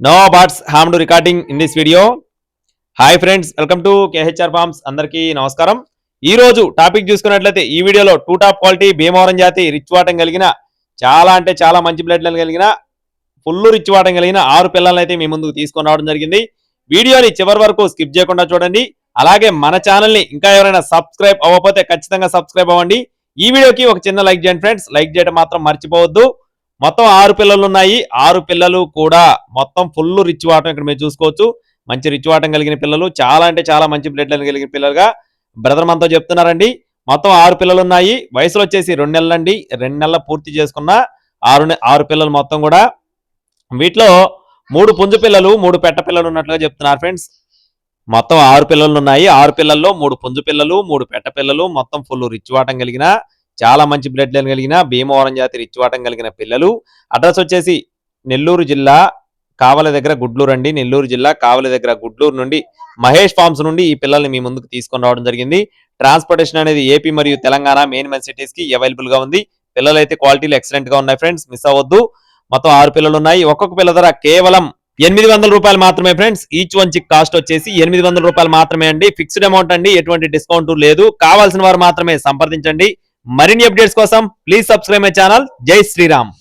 No bots harm to recording in this video. Hi friends welcome to KHR farms అందరికీ నమస్కారం. ఈ రోజు topic చూసుకున్నట్లయితే ఈ వీడియోలో టూ టాప్ క్వాలిటీ భీమవరం జాతి రిచ్ వాటం కలిగిన చాలా అంటే చాలా మంచి బ్లడ్లను కలిగిన ఫుల్ రిచ్ వాటం కలిగిన ఆరు పిల్లల్ని అయితే మీ ముందుకు తీసుకొని రావడం జరిగింది. వీడియోని చివరి వరకు స్కిప్ చేయకుండా చూడండి. అలాగే మన ఛానల్ని ఇంకా ఎవరైనా సబ్స్క్రైబ్ అవ్వకపోతే ఖచ్చితంగా సబ్స్క్రైబ్ అవ్వండి. ఈ వీడియోకి ఒక చిన్న లైక్ చేయండి ఫ్రెండ్స్ లైక్ చేయడం మాత్రం మర్చిపోవద్దు. మొత్తం ఆరు పిల్లలు ఉన్నాయి. ఆరు పిల్లలు కూడా మొత్తం ఫుల్ రిచ్ వాటం ఇక్కడ మీరు చూసుకోవచ్చు. మంచి రిచ్ వాటం కలిగిన పిల్లలు. చాలా అంటే చాలా మంచి బ్లడ్ లైన్ కలిగిన పిల్లలుగా బ్రదర్ మనతో చెప్తున్నారండి. మొత్తం ఆరు పిల్లలు ఉన్నాయి. వయసులో వచ్చేసి రెండు నెలలండి. రెండు నెలల పూర్తి చేసుకున్న ఆరు ఆరు పిల్లలు మొత్తం కూడా. వీటిలో మూడు పుంజు పిల్లలు మూడు పెట్ట పిల్లలు ఉన్నట్లుగా చెప్తున్నారు ఫ్రెండ్స్ మొత్తం ఆరు పిల్లలు ఉన్నాయి. ఆరు పిల్లల్లో మూడు పుంజు పిల్లలు మూడు పెట్ట పిల్లలు మొత్తం ఫుల్ రిచ్ వాటం కలిగిన చాలా మంచి బ్లడ్ లైన్ కలిగిన భీమవరం జాతి రిచ్ కలిగిన పిల్లలు. అడ్రస్ వచ్చేసి నెల్లూరు జిల్లా కావలి దగ్గర గుడ్లూరు అండి. నెల్లూరు జిల్లా కావలి దగ్గర గుడ్లూరు నుండి మహేష్ ఫార్మ్స్ నుండి ఈ పిల్లల్ని మీ ముందుకు తీసుకొని రావడం జరిగింది. ట్రాన్స్పోర్టేషన్ అనేది ఏపీ మరియు తెలంగాణ మెయిన్ మెయిన్ సిటీస్కి అవైలబుల్గా ఉంది. పిల్లలు అయితే క్వాలిటీలు ఎక్సలెంట్గా ఉన్నాయి ఫ్రెండ్స్ మిస్ అవ్వద్దు. మొత్తం ఆరు పిల్లలు ఉన్నాయి. ఒక్కొక్క పిల్ల ధర కేవలం ఎనిమిది వందల రూపాయలు మాత్రమే friends each one chick cost వచ్చేసి ఎనిమిది వందల రూపాయలు మాత్రమే అండి. ఫిక్స్డ్ అమౌంట్ అండి. ఎటువంటి డిస్కౌంట్ లేదు. కావాల్సిన వారు మాత్రమే సంప్రదించండి. మరిన్ని అప్డేట్స్ కోసం ప్లీజ్ సబ్స్క్రైబ్ మై ఛానల్ జై శ్రీరామ్